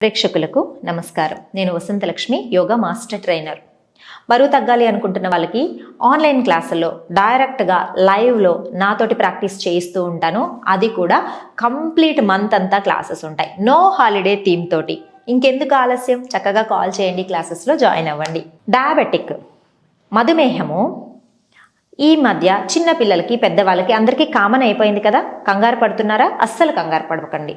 ప్రేక్షకులకు నమస్కారం. నేను వసంతలక్ష్మి యోగా మాస్టర్ ట్రైనర్. బరువు తగ్గాలి అనుకుంటున్న వాళ్ళకి ఆన్లైన్ క్లాసుల్లో డైరెక్ట్గా లైవ్లో నాతోటి ప్రాక్టీస్ చేయిస్తూ ఉంటాను. అది కూడా కంప్లీట్ మంత్ అంతా క్లాసెస్ ఉంటాయి. నో హాలిడే థీమ్ తోటి. ఇంకెందుకు ఆలస్యం? చక్కగా కాల్ చేయండి క్లాసెస్లో జాయిన్ అవ్వండి. డయాబెటిక్. మధుమేహము. ఈ మధ్య చిన్న పిల్లలకి పెద్దవాళ్ళకి అందరికీ కామన్ అయిపోయింది కదా? కంగారు పడుతున్నారా? అస్సలు కంగారు పడకండి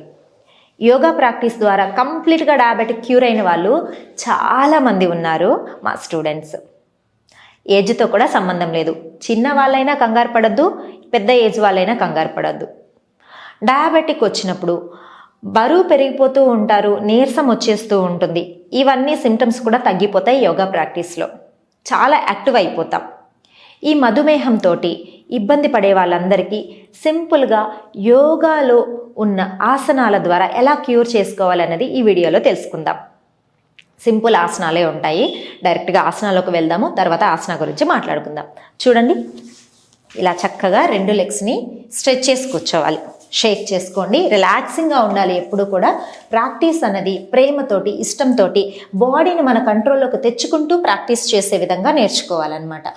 యోగా ప్రాక్టీస్ ద్వారా కంప్లీట్గా డయాబెటిక్ క్యూర్ అయిన వాళ్ళు చాలామంది ఉన్నారు మా స్టూడెంట్స్. ఏజ్తో కూడా సంబంధం లేదు. చిన్న వాళ్ళైనా కంగారు పడద్దు పెద్ద ఏజ్ వాళ్ళైనా కంగారు పడద్దు. డయాబెటిక్ వచ్చినప్పుడు బరువు పెరిగిపోతూ ఉంటారు నీరసం వచ్చేస్తూ ఉంటుంది. ఇవన్నీ సిమ్టమ్స్ కూడా తగ్గిపోతాయి యోగా ప్రాక్టీస్లో. చాలా యాక్టివ్ అయిపోతాం. ఈ మధుమేహంతో ఇబ్బంది పడే వాళ్ళందరికీ సింపుల్గా యోగాలో ఉన్న ఆసనాల ద్వారా ఎలా క్యూర్ చేసుకోవాలన్నది ఈ వీడియోలో తెలుసుకుందాం. సింపుల్ ఆసనాలే ఉంటాయి. డైరెక్ట్గా ఆసనాలకు వెళ్దాము. తర్వాత ఆసన గురించి మాట్లాడుకుందాం. చూడండి. ఇలా చక్కగా రెండు లెగ్స్ని స్ట్రెచ్ చేసి కూర్చోవాలి. షేక్ చేసుకోండి. రిలాక్సింగ్గా ఉండాలి ఎప్పుడు కూడా. ప్రాక్టీస్ అన్నది ప్రేమతోటి ఇష్టంతోటి బాడీని మన కంట్రోల్లోకి తెచ్చుకుంటూ ప్రాక్టీస్ చేసే విధంగా నేర్చుకోవాలన్నమాట.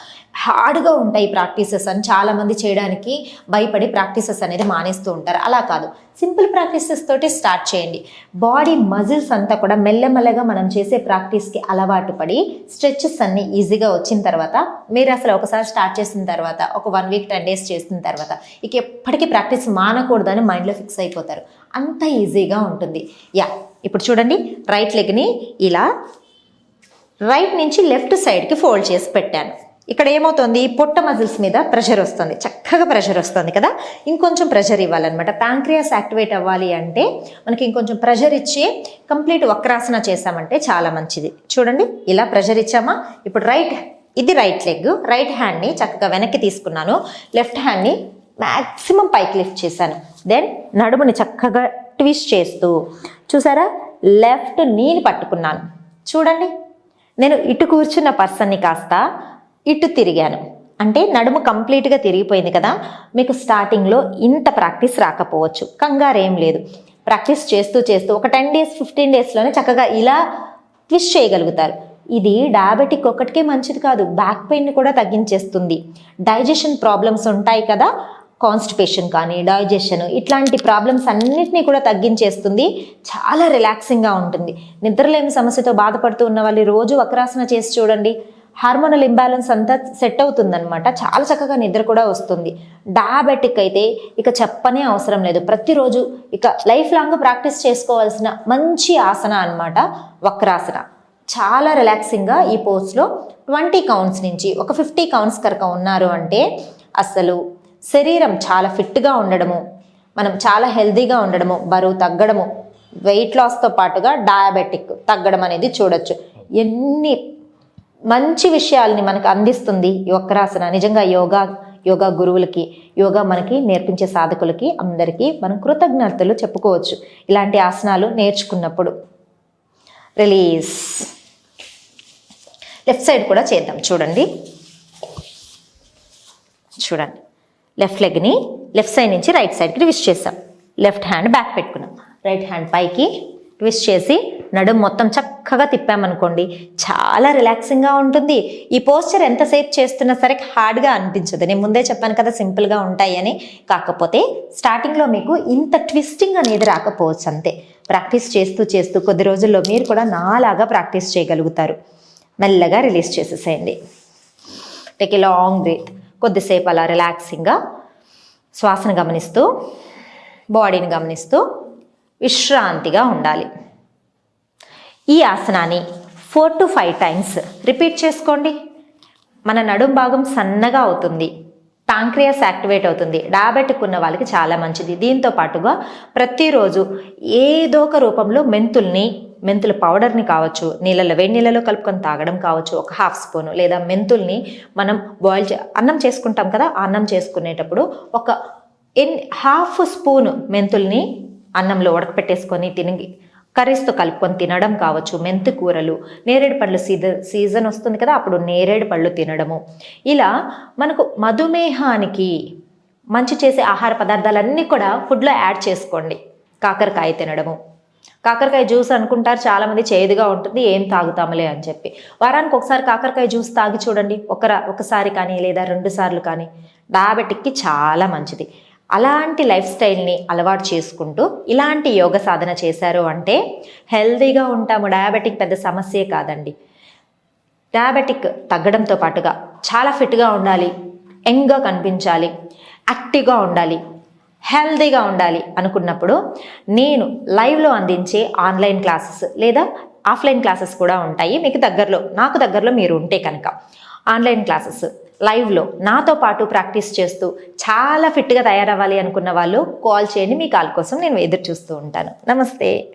హార్డ్గా ఉంటాయి ప్రాక్టీసెస్ అని చాలామంది చేయడానికి భయపడి ప్రాక్టీసెస్ అనేది మానేస్తూ ఉంటారు. అలా కాదు. సింపుల్ ప్రాక్టీసెస్ తోటి స్టార్ట్ చేయండి. బాడీ మజిల్స్ అంతా కూడా మెల్లమెల్లగా మనం చేసే ప్రాక్టీస్కి అలవాటు పడి స్ట్రెచెస్ అన్ని ఈజీగా వచ్చిన తర్వాత మీరు అసలు ఒకసారి స్టార్ట్ చేసిన తర్వాత ఒక వన్ వీక్ టెన్ డేస్ చేసిన తర్వాత ఇక ఎప్పటికీ ప్రాక్టీస్ మానకూడదని మైండ్లో ఫిక్స్ అయిపోతారు. అంత ఈజీగా ఉంటుంది. యా ఇప్పుడు చూడండి రైట్ లెగ్ని ఇలా రైట్ నుంచి లెఫ్ట్ సైడ్కి ఫోల్డ్ చేసి పెట్టాను. ఇక్కడ ఏమవుతుంది? పొట్ట మజిల్స్ మీద ప్రెషర్ వస్తుంది. చక్కగా ప్రెషర్ వస్తుంది కదా? ఇంకొంచెం ప్రెషర్ ఇవ్వాలన్నమాట. ప్యాంక్రియాస్ యాక్టివేట్ అవ్వాలి అంటే మనకి ఇంకొంచెం ప్రెషర్ ఇచ్చి కంప్లీట్ వక్రాసన చేసామంటే చాలా మంచిది. చూడండి ఇలా ప్రెషర్ ఇచ్చామా? ఇప్పుడు రైట్ ఇది రైట్ లెగ్ రైట్ హ్యాండ్ని చక్కగా వెనక్కి తీసుకున్నాను. లెఫ్ట్ హ్యాండ్ని మ్యాక్సిమం పైకి లిఫ్ట్ చేశాను. దెన్ నడుముని చక్కగా ట్విస్ట్ చేస్తూ చూసారా? లెఫ్ట్ నీని పట్టుకున్నాను. చూడండి నేను ఇటు కూర్చున్న పర్సన్ని కాస్త ఇటు తిరిగాను. అంటే నడుము కంప్లీట్గా తిరిగిపోయింది కదా మీకు స్టార్టింగ్లో ఇంత ప్రాక్టీస్ రాకపోవచ్చు. కంగారు ఏం లేదు. ప్రాక్టీస్ చేస్తూ చేస్తూ ఒక టెన్ డేస్ ఫిఫ్టీన్ డేస్లోనే చక్కగా ఇలా ట్విస్ట్ చేయగలుగుతారు. ఇది డయాబెటిక్ ఒక్కటికే మంచిది కాదు బ్యాక్ పెయిన్ కూడా తగ్గించేస్తుంది. డైజెషన్ ప్రాబ్లమ్స్ ఉంటాయి కదా కాన్స్టిపేషన్ కానీ డైజెషన్ ఇట్లాంటి ప్రాబ్లమ్స్ అన్నిటినీ కూడా తగ్గించేస్తుంది. చాలా రిలాక్సింగ్గా ఉంటుంది. నిద్రలేని సమస్యతో బాధపడుతూ ఉన్న వాళ్ళు రోజు వక్రాసన చేసి చూడండి. హార్మోనల్ ఇంబ్యాలెన్స్ అంతా సెట్ అవుతుందనమాట చాలా చక్కగా నిద్ర కూడా వస్తుంది. డయాబెటిక్ అయితే ఇక చెప్పనే అవసరం లేదు. ప్రతిరోజు ఇక లైఫ్ లాంగ్ ప్రాక్టీస్ చేసుకోవాల్సిన మంచి ఆసన అనమాట వక్రాసన. చాలా రిలాక్సింగ్గా ఈ పోస్ట్లో ట్వంటీ కౌంట్స్ నుంచి ఒక ఫిఫ్టీ కౌంట్స్ కనుక ఉన్నారు అంటే అసలు శరీరం చాలా ఫిట్గా ఉండడము మనం చాలా హెల్తీగా ఉండడము బరువు తగ్గడము వెయిట్ లాస్తో పాటుగా డయాబెటిక్ తగ్గడం అనేది చూడొచ్చు. ఎన్ని మంచి విషయాల్ని మనకు అందిస్తుంది ఈ వక్రాసన. నిజంగా యోగా యోగా గురువులకి యోగా మనకి నేర్పించే సాధకులకి అందరికీ మనం కృతజ్ఞతలు చెప్పుకోవచ్చు ఇలాంటి ఆసనాలు నేర్చుకున్నప్పుడు. రిలీజ్. లెఫ్ట్ సైడ్ కూడా చేద్దాం. చూడండి. చూడండి. లెఫ్ట్ లెగ్ని లెఫ్ట్ సైడ్ నుంచి రైట్ సైడ్కి రివిస్ట్ చేసాం లెఫ్ట్ హ్యాండ్ బ్యాక్ పెట్టుకున్నాం. రైట్ హ్యాండ్ పైకి ట్విస్ట్ చేసి నడుము మొత్తం చక్కగా తిప్పామనుకోండి చాలా రిలాక్సింగ్గా ఉంటుంది. ఈ పోస్చర్ ఎంతసేపు చేస్తున్నా సరే హార్డ్గా అనిపించదు. నేను ముందే చెప్పాను కదా సింపుల్గా ఉంటాయి అని. కాకపోతే స్టార్టింగ్లో మీకు ఇంత ట్విస్టింగ్ అనేది రాకపోవచ్చు అంతే. ప్రాక్టీస్ చేస్తూ చేస్తూ కొద్ది రోజుల్లో మీరు కూడా నాలాగా ప్రాక్టీస్ చేయగలుగుతారు. మెల్లగా రిలీజ్ చేసేసేయండి. టేక్ ఏ లాంగ్ బ్రీత్ కొద్దిసేపు అలా రిలాక్సింగ్గా శ్వాసను గమనిస్తూ బాడీని గమనిస్తూ విశ్రాంతిగా ఉండాలి. ఈ ఆసనాన్ని four to five times repeat చేసుకోండి. మన నడుం భాగం సన్నగా అవుతుంది. పాంక్రియాస్ యాక్టివేట్ అవుతుంది. డయాబెటిక్ ఉన్న వాళ్ళకి చాలా మంచిది. దీంతో పాటుగా ప్రతిరోజు ఏదో ఒక రూపంలో మెంతుల్ని మెంతుల పౌడర్ని కావచ్చు నీళ్ళలో వేడి నీళ్ళలో కలుపుకొని తాగడం కావచ్చు ఒక హాఫ్ స్పూన్ లేదా మెంతుల్ని మనం బాయిల్ చే అన్నం చేసుకుంటాం కదా అన్నం చేసుకునేటప్పుడు ఒక ఎన్ హాఫ్ స్పూన్ మెంతుల్ని అన్నంలో ఉడకపెట్టేసుకొని తిని కర్రీస్తో కలుపుకొని తినడం కావచ్చు. మెంతి కూరలు నేరేడు పళ్ళు సీజన్ వస్తుంది కదా అప్పుడు నేరేడు పళ్ళు తినడము. ఇలా మనకు మధుమేహానికి మంచి చేసే ఆహార పదార్థాలన్నీ కూడా ఫుడ్లో యాడ్ చేసుకోండి. కాకరకాయ తినడము. కాకరకాయ జ్యూస్ అనుకుంటారు చాలామంది చేదుగా ఉంటుంది ఏం తాగుతాములే అని చెప్పి. వారానికి ఒకసారి కాకరకాయ జ్యూస్ తాగి చూడండి. ఒక ఒకసారి కానీ లేదా రెండు సార్లు కానీ. డయాబెటిక్కి చాలా మంచిది. అలాంటి లైఫ్ స్టైల్ని అలవాటు చేసుకుంటూ ఇలాంటి యోగ సాధన చేశారు అంటే హెల్తీగా ఉంటాము. డయాబెటిక్ పెద్ద సమస్యే కాదండి. డయాబెటిక్ తగ్గడంతో పాటుగా చాలా ఫిట్గా ఉండాలి. యంగ్గా కనిపించాలి. యాక్టివ్గా ఉండాలి. హెల్తీగా ఉండాలి అనుకున్నప్పుడు నేను లైవ్లో అందించే ఆన్లైన్ క్లాసెస్ లేదా ఆఫ్లైన్ క్లాసెస్ కూడా ఉంటాయి. మీకు దగ్గరలో నాకు దగ్గరలో మీరు ఉంటే కనుక ఆన్లైన్ క్లాసెస్. లైవ్లో నాతో పాటు ప్రాక్టీస్ చేస్తూ చాలా ఫిట్గా తయారవ్వాలి అనుకున్న వాళ్ళు కాల్ చేయండి. మీ కాల్ కోసం నేను ఎదురు చూస్తూ ఉంటాను. నమస్తే.